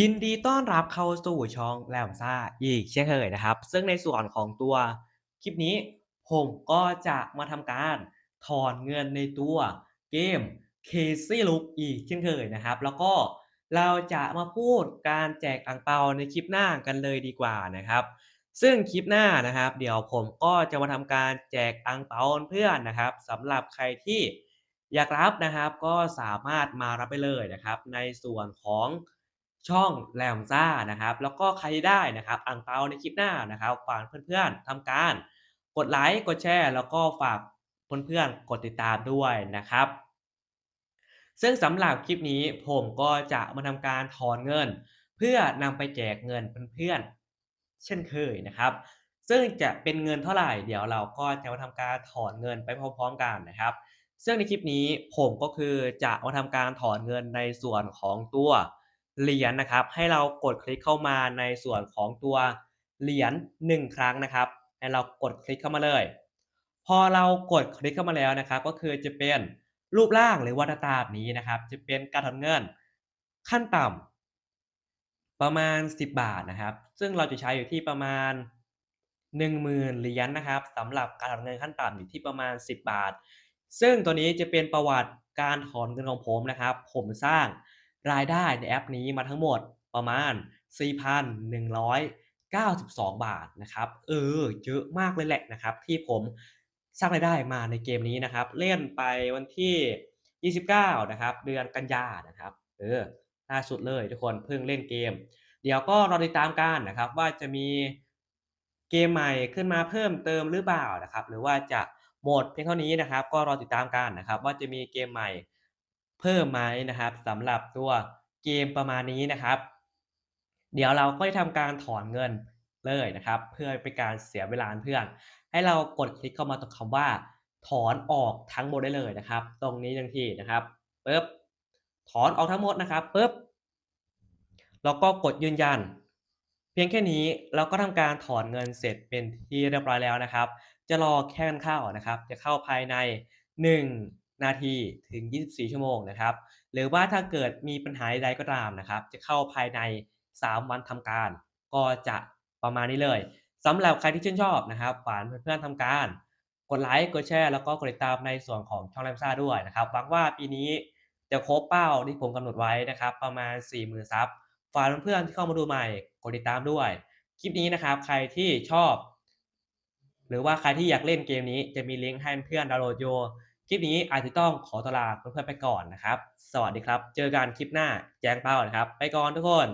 ยินดีต้อนรับเข้าสู่ช่องแลมซ่าอีกเช่นเคยนะครับ ซึ่งในส่วนของตัวคลิปนี้ผมก็จะมาทำการถอนเงินในตัวเกม Crazy Look อีกเช่นเคยนะครับ แล้วก็เราจะมาพูดการแจกอังเปาในคลิปหน้ากันเลยดีกว่านะครับ ซึ่งคลิปหน้านะครับ เดี๋ยวผมก็จะมาทำการแจกอังเปาเพื่อนนะครับสำหรับใครที่อยากรับนะครับก็สามารถมารับไปเลยนะครับ ในส่วนของ ช่องแ a มซ่านะครับ แล้วก็ใครได้นะครับอั่งเปาในคลิปหน้านะครับฝากเพื่อนๆทำการกดไลค์กดแชร์แล้วก็ฝากเพื่อนๆกดติดตามด้วยนะครับ ซึ่งสำหรับคลิปนี้ผมก็จะมาทำการถอนเงิน เพื่อนำไปแจกเงินเพื่อนๆเช่นเคยนะครับ ซึ่งจะเป็นเงินเท่าไหร่ เดี๋ยวเราก็จะมาทำการถอนเงินไปพร้อมๆกันนะครับ ซึ่งในคลิปนี้ผมก็คือจะมาทำการถอนเงินในส่วนของตัว เหรียญนะครับ ให้เรากดคลิกเข้ามาในส่วนของตัวเหรียญ1ครั้งนะครับ ให้เรากดคลิกเข้ามาเลย พอเรากดคลิกเข้ามาแล้วนะครับ ก็คือจะเป็นรูปร่างหรือวัตตาบนี้นะครับ จะเป็นการถอนเงินขั้นต่ำประมาณ 10 บาทนะครับ ซึ่งเราจะใช้อยู่ที่ประมาณ 10,000เหรียญนะครับสำหรับการถอนเงินขั้นต่ำอยู่ที่ประมาณ 10 บาท ซึ่งตัวนี้จะเป็นประวัติการถอนเงินของผมนะครับ ผมสร้าง รายได้ในแอปนี้มาทั้งหมดประมาณ 4,192 บาทนะครับ เออ เยอะมากเลยแหละนะครับ ที่ผมสร้างรายได้มาในเกมนี้นะครับ เล่นไปวันที่ 29 นะครับ เดือนกันยานะครับ เออล่าสุดเลยทุกคนเพิ่งเล่นเกม เดี๋ยวก็รอติดตามกันนะครับ ว่าจะมีเกมใหม่ขึ้นมาเพิ่มเติมหรือเปล่านะครับ หรือว่าจะหมดเพียงเท่านี้นะครับ ก็รอติดตามกันนะครับ ว่าจะมีเกมใหม่ เพิ่มไหมนะครับสำหรับตัวเกมประมาณนี้นะครับ เดี๋ยวเราก็จะทำการถอนเงินเลยนะครับ เพื่อเป็นการเสียเวลาเพื่อน ให้เรากดคลิกเข้ามาตรงคำว่า ถอนออกทั้งหมดได้เลยนะครับ ตรงนี้ทันทีนะครับปึ๊บถอนออกทั้งหมดนะครับปึ๊บแล้วก็กดยืนยัน เพียงแค่นี้เราก็ทำการถอนเงินเสร็จเป็นที่เรียบร้อยแล้วนะครับ จะรอแค่เข้านะครับ จะเข้าภายใน 1 นาทีถึง 24 ชั่วโมงนะครับ หรือว่าถ้าเกิดมีปัญหาใดก็ตามนะครับ จะเข้าภายใน 3 วันทำการ ก็จะประมาณนี้เลยสำหรับใครที่ชื่นชอบนะครับฝากเพื่อนๆทำการ กดไลค์กดแชร์แล้วก็กดติดตามในส่วนของช่องแรมซ่าด้วยนะครับหวังว่าปีนี้จะครบเป้าที่ผมกำหนดไว้นะครับ ประมาณ 40,000ซับฝากเพื่อนๆที่เข้ามาดูใหม่กดติดตามด้วย คลิปนี้นะครับ ใครที่ชอบ หรือว่าใครที่อยากเล่นเกมนี้จะมีลิงก์ให้เพื่อนดาวน์โหลดโย คลิปนี้อาจจะต้องขอตวลาเพื่อนๆไปก่อนนะครับ สวัสดีครับ เจอกันคลิปหน้าแจ้งเป้านะครับ ไปก่อนทุกคน